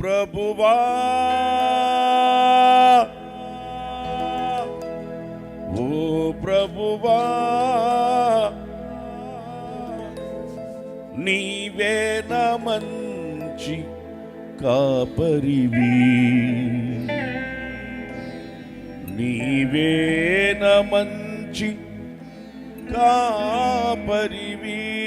ప్రభువా. ఓ ప్రభువా. నీవేన మంచి కాపరివి. నీవేన మంచి కాపరివీ.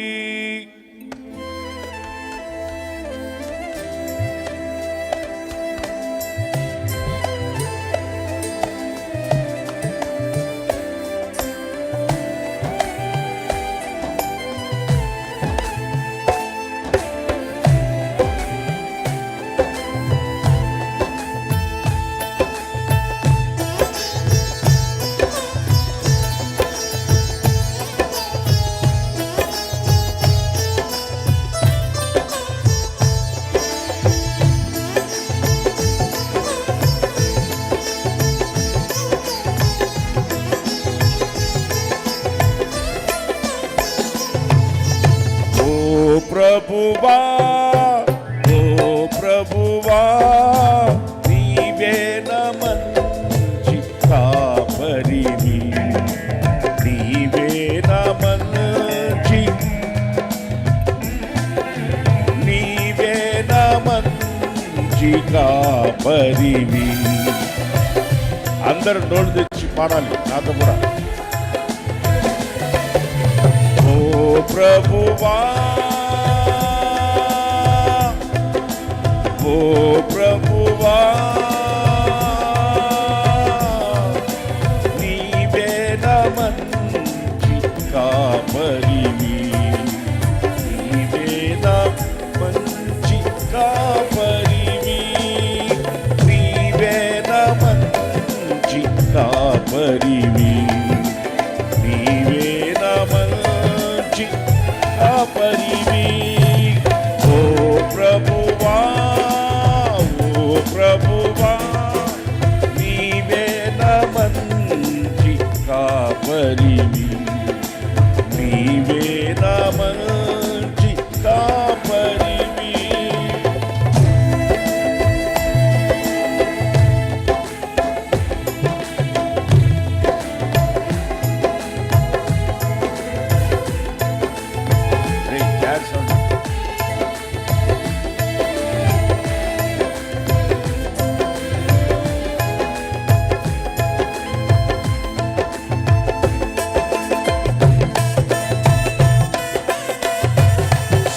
మంచి కాపరివి అందరు నోళ్ళు తెచ్చి పాడాలి నాతో కూడా. ఓ ప్రభువా ఓ ప్రభువా. కాపరివి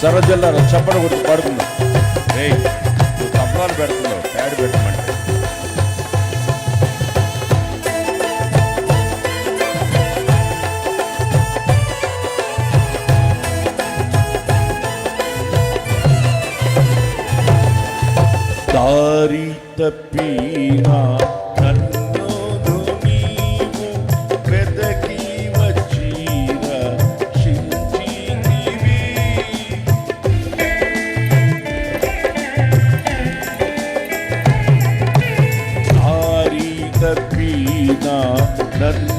సరజల్లారా చప్పడ కొట్టి పాడుకుందాం. రే నువ్వు తప్పలాలు పెడుతున్నావు ప్యాడ్ పెట్టమంటే. 那。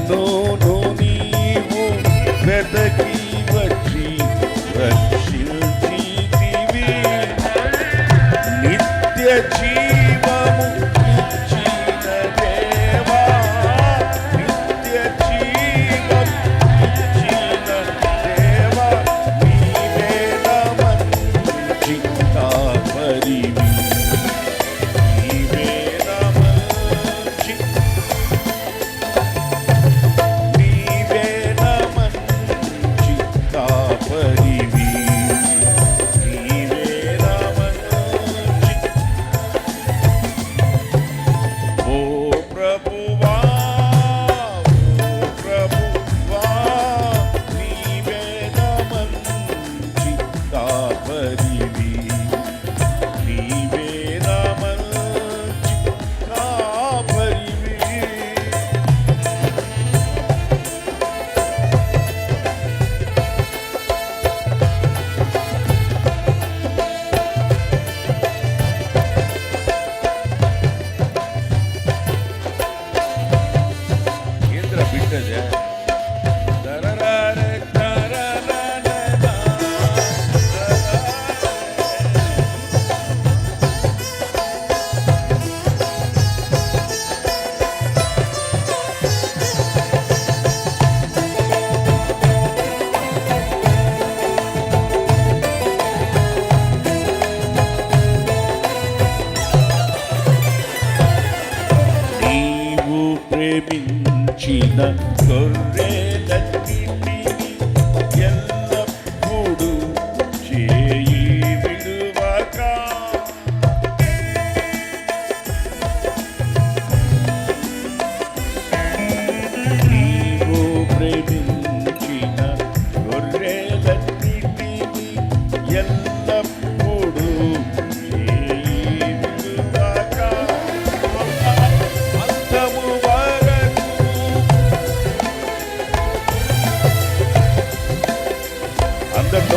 Dan Korea.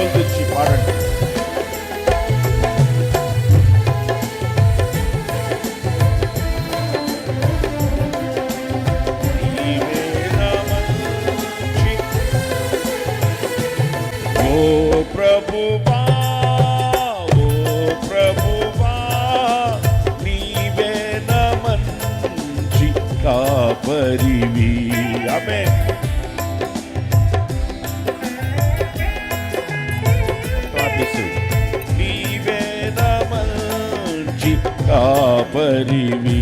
అందరు తెచ్చి పాడండి నీవే నా ప్రభువా ఓ ప్రభువా నీవే కాపరివి ఆమేన్. కాపరివి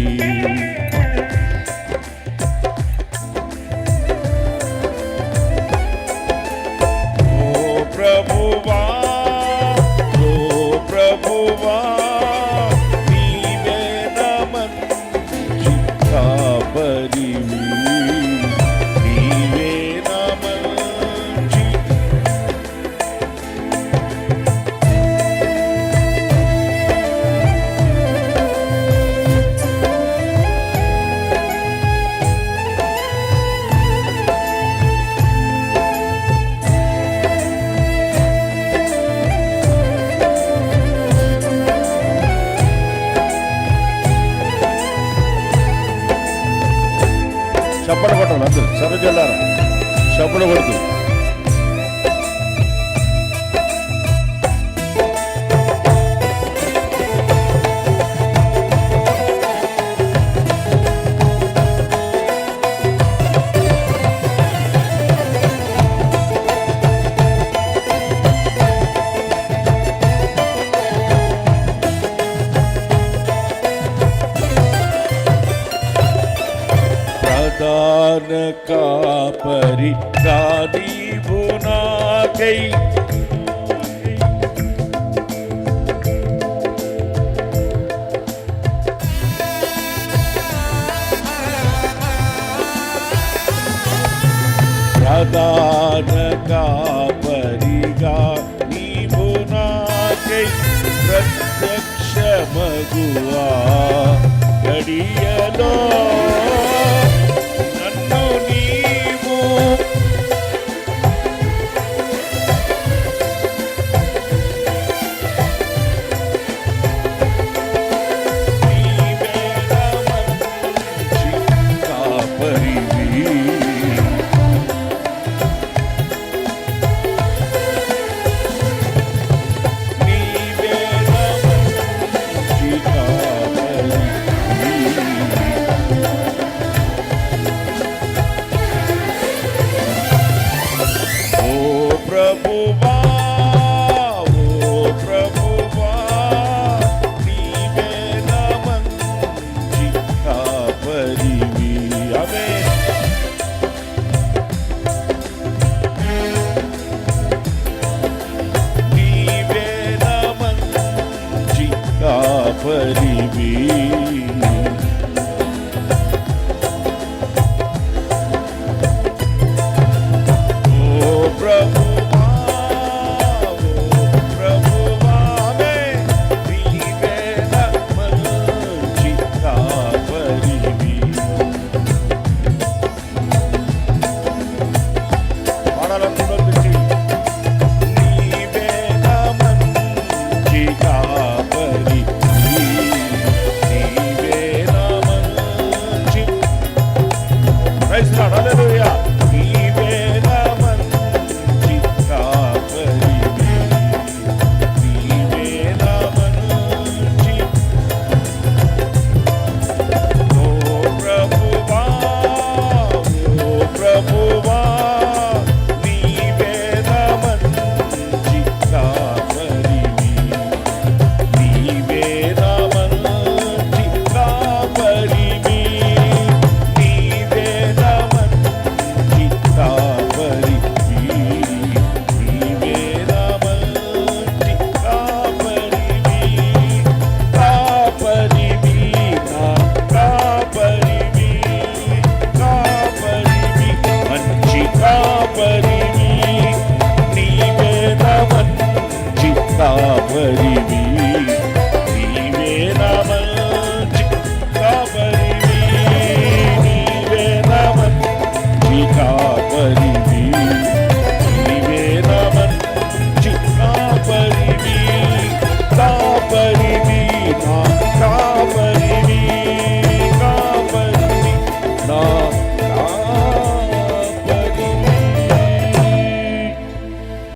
చప్పట కొట్టాలి అందరూ సరజల్లారా చెల్లారా కొడుతూ. కొడుతుంది నాకై ప్రధాన కాపరిగా నీవు నాకై ప్రత్యక్షమగువా. గడియలో